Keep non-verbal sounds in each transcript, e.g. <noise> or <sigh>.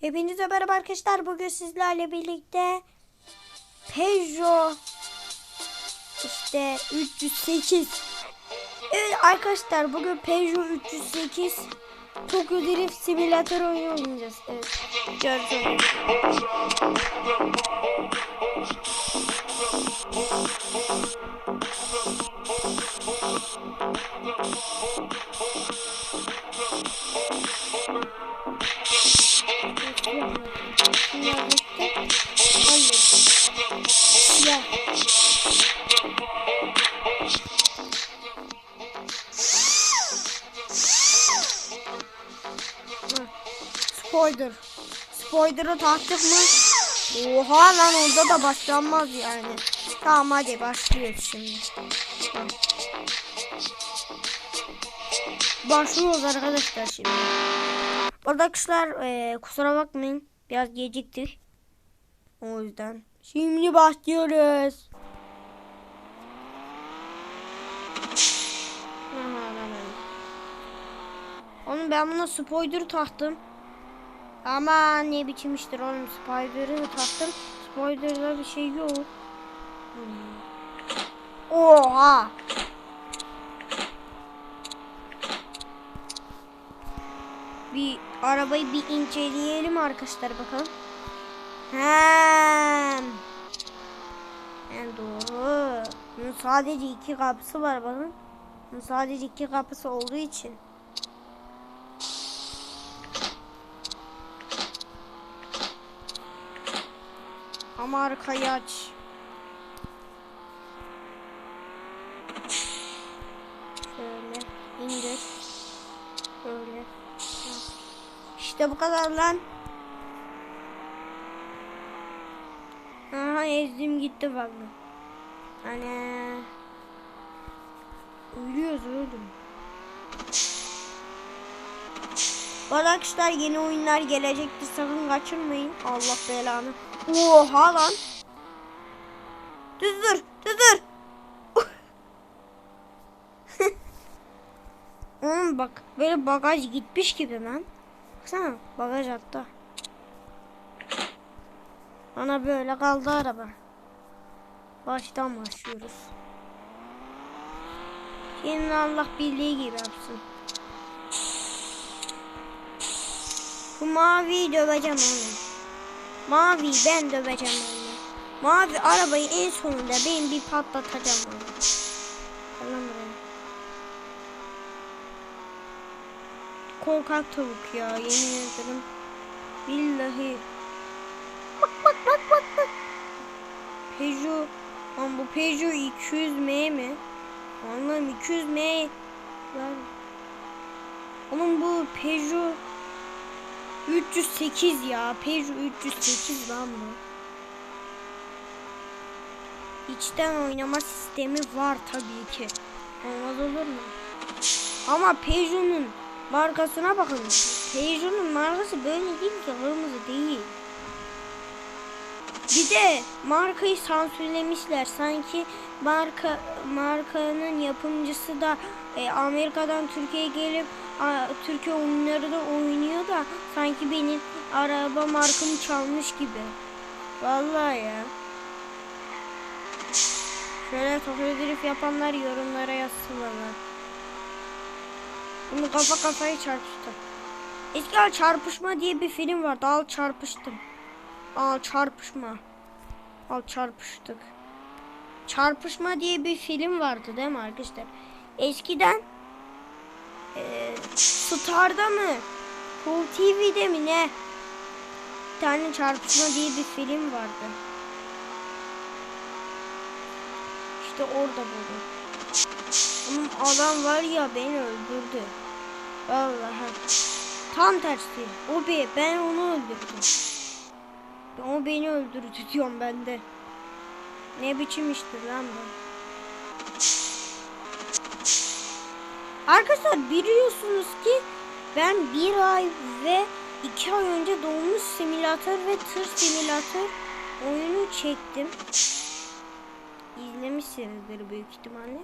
Hepinize merhaba arkadaşlar. Bugün sizlerle birlikte Peugeot işte 308 Evet arkadaşlar bugün Peugeot 308 Tokyo Drift Simulator oyunu oynayacağız. Evet. Göreceğiz. Spoiler. Spoiler'ı taktık mı? Oha lan orada da başlanmaz yani. Tamam hadi başlıyoruz şimdi. Başlıyoruz arkadaşlar şimdi. Arkadaşlar e, kusura bakmayın. Biraz geciktik. O yüzden. Şimdi başlıyoruz. Oğlum ben buna spoiler taktım. Ama ne biçim iştir oğlum spoiler'ı taktım. Spoiler'da bir şey yok. Oha. Bir arabayı bir inceleyelim arkadaşlar bakalım. Hem. Hem doğru. Bunun sadece iki kapısı var bakın. Bunun sadece iki kapısı olduğu için. Ama arkayı aç. Şöyle indir. Böyle. İşte bu kadar lan. Aha ezdim gitti vallahi. Hani ölüyoruz öldüm. Bu arada arkadaşlar yeni oyunlar gelecektir sakın kaçırmayın. Allah belanı. Oha lan. Düz dur, düz dur. <laughs> Oğlum bak böyle bagaj gitmiş gibi lan. Baksana bagaj hatta. Bana böyle kaldı araba. Baştan başlıyoruz. Şimdi Allah bildiği gibi yapsın. Bu maviyi döveceğim oğlum. Mavi ben döveceğim onu. Mavi arabayı en sonunda ben bir patlatacağım onu. Allah'ım buraya. Korkak tavuk ya yemin ederim. Billahi. Bak bak bak bak bak. Peugeot. Lan bu Peugeot 200M mi? Anladım 200M. Lan. Oğlum bu Peugeot 308 ya. Peugeot 308 lan bu. İçten oynama sistemi var tabii ki. Olmaz olur mu? Ama Peugeot'un markasına bakın. Peugeot'un markası böyle değil ki kırmızı değil. Bir de markayı sansürlemişler. Sanki marka markanın yapımcısı da e, Amerika'dan Türkiye'ye gelip Türkiye oyunları da oynuyor da sanki benim araba markamı çalmış gibi. Vallahi ya. Şöyle Tokyo Drift yapanlar yorumlara yazsınlar. Bunu kafa kafaya çarpıştım. Eskiden çarpışma diye bir film vardı. Al çarpıştım. Al çarpışma. Al çarpıştık. Çarpışma diye bir film vardı değil mi arkadaşlar? Eskiden e, Star'da mı? Full TV'de mi ne? Bir tane çarpışma diye bir film vardı. İşte orada buldum. Oğlum adam var ya beni öldürdü. Vallahi. Tam tersi. O be ben onu öldürdüm. O beni öldürdü diyorum ben de. Ne biçim iştir lan bu. Arkadaşlar biliyorsunuz ki ben bir ay ve iki ay önce dolmuş simülatör ve tır simülatör oyunu çektim. İzlemişsinizdir büyük ihtimalle.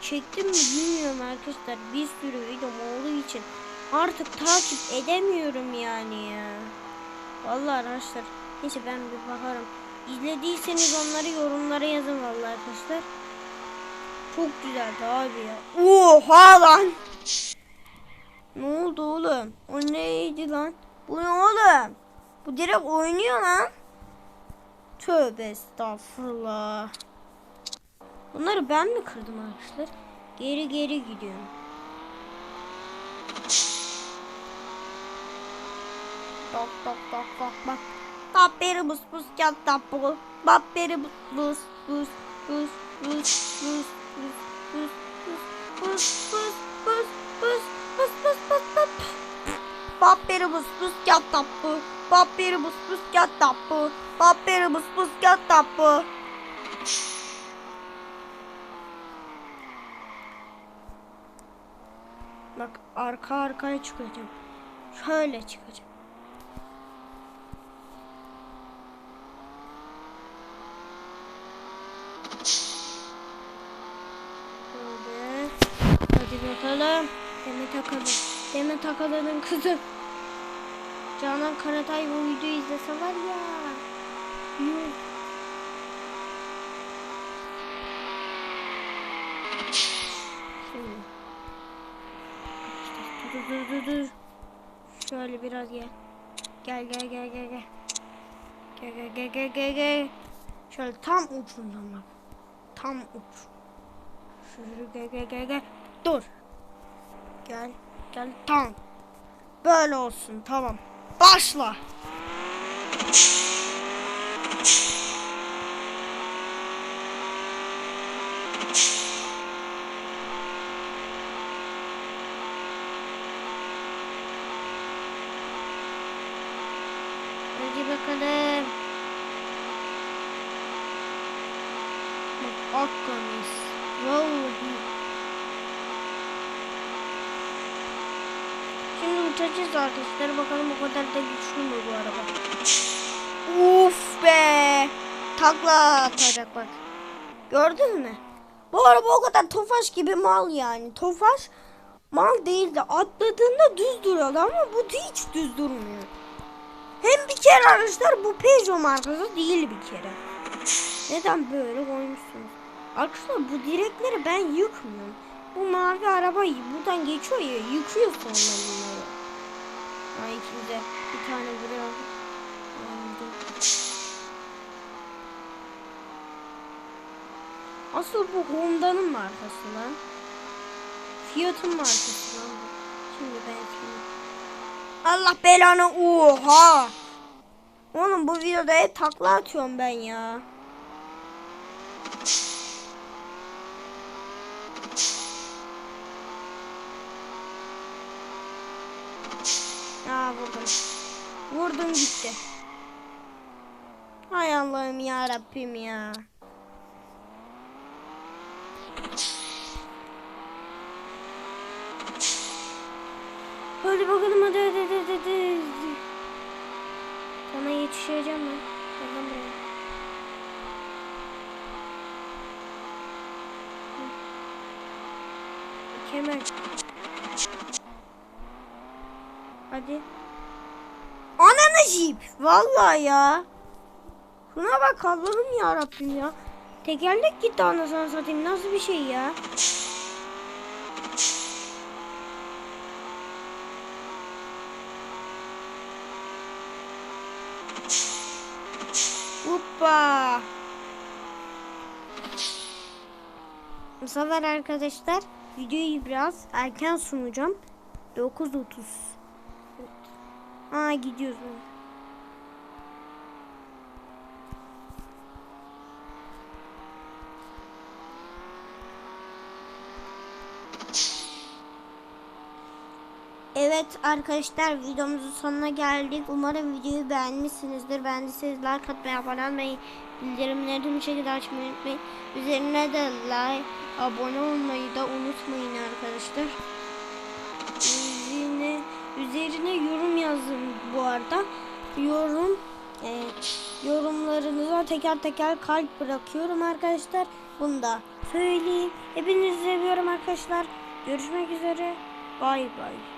Çektim mi bilmiyorum arkadaşlar. Bir sürü videom olduğu için artık takip edemiyorum yani ya. Vallahi arkadaşlar. Neyse ben bir bakarım. İzlediyseniz onları yorumlara yazın vallahi arkadaşlar. Çok güzeldi abi ya. Oha lan. Ne oldu oğlum? O neydi lan? Bu ne oğlum? Bu direkt oynuyor lan. Tövbe estağfurullah. Bunları ben mi kırdım arkadaşlar? Geri geri gidiyorum. Tok tok tok tok bak. Taperi bus bus kat tapu. Bapperi bus bus bus bus bus bus bus bus bus bus bus Bapperi bus bus kat tapu. Bapperi bus bus kat tapu. Bapperi bus bus kat tapu. Bak arka arkaya çıkacağım. Şöyle çıkacağım. Böyle. Hadi bakalım. Akalın. Demet Akalın'ın kızı. Canan Karatay bu videoyu izlese var ya. Yuh. Şimdi. Dur dur dur dur. Şöyle biraz gel. Gel gel gel gel gel. Gel gel gel gel gel gel. Şöyle tam ucundan bak. Tam uç. Şöyle gel gel gel gel. Dur. Gel gel tam. Böyle olsun tamam. Başla. Hadi bakalım. Bak Akdeniz. Vallahi. Şimdi uçacağız arkadaşlar. Bakalım o kadar da güçlü mü bu araba? Uf be. Takla atacak bak. Gördün mü? Bu araba o kadar Tofaş gibi mal yani. Tofaş mal değil de atladığında düz duruyordu ama bu hiç düz durmuyor. Hem bir kere arkadaşlar bu Peugeot markası değil bir kere. Neden böyle koymuşsunuz? Arkadaşlar bu direkleri ben yıkmıyorum. Bu mavi araba buradan geçiyor ya yıkıyor sonra bunları. Ha ikimize bir tane. Aldım. Asıl bu Honda'nın markası lan. Fiat'ın markası lan. Şimdi ben şimdi Allah belanı oha. Oğlum bu videoda hep takla atıyorum ben ya. Aa vurdum. Vurdum gitti. Hay Allah'ım ya Rabbim ya. Hadi bakalım hadi hadi hadi hadi. Sana yetişeceğim ben. Lan buraya. Kemer. Hadi. Ananı jip. Vallahi ya. Şuna bak Allah'ım ya Rabbim ya. Tekerlek gitti anasını satayım. Nasıl bir şey ya? Hoppa. Bu arkadaşlar videoyu biraz erken sunacağım. 9.30. Aa gidiyoruz. Evet arkadaşlar videomuzun sonuna geldik. Umarım videoyu beğenmişsinizdir. Beğendiyseniz like atmayı, abone olmayı, bildirimleri tüm şekilde açmayı unutmayın. Üzerine de like, abone olmayı da unutmayın arkadaşlar. Üzerine yorum yazın bu arada. Yorum e, yorumlarınıza teker teker kalp bırakıyorum arkadaşlar. Bunu da söyleyeyim. Hepinizi seviyorum arkadaşlar. Görüşmek üzere. Bay bay.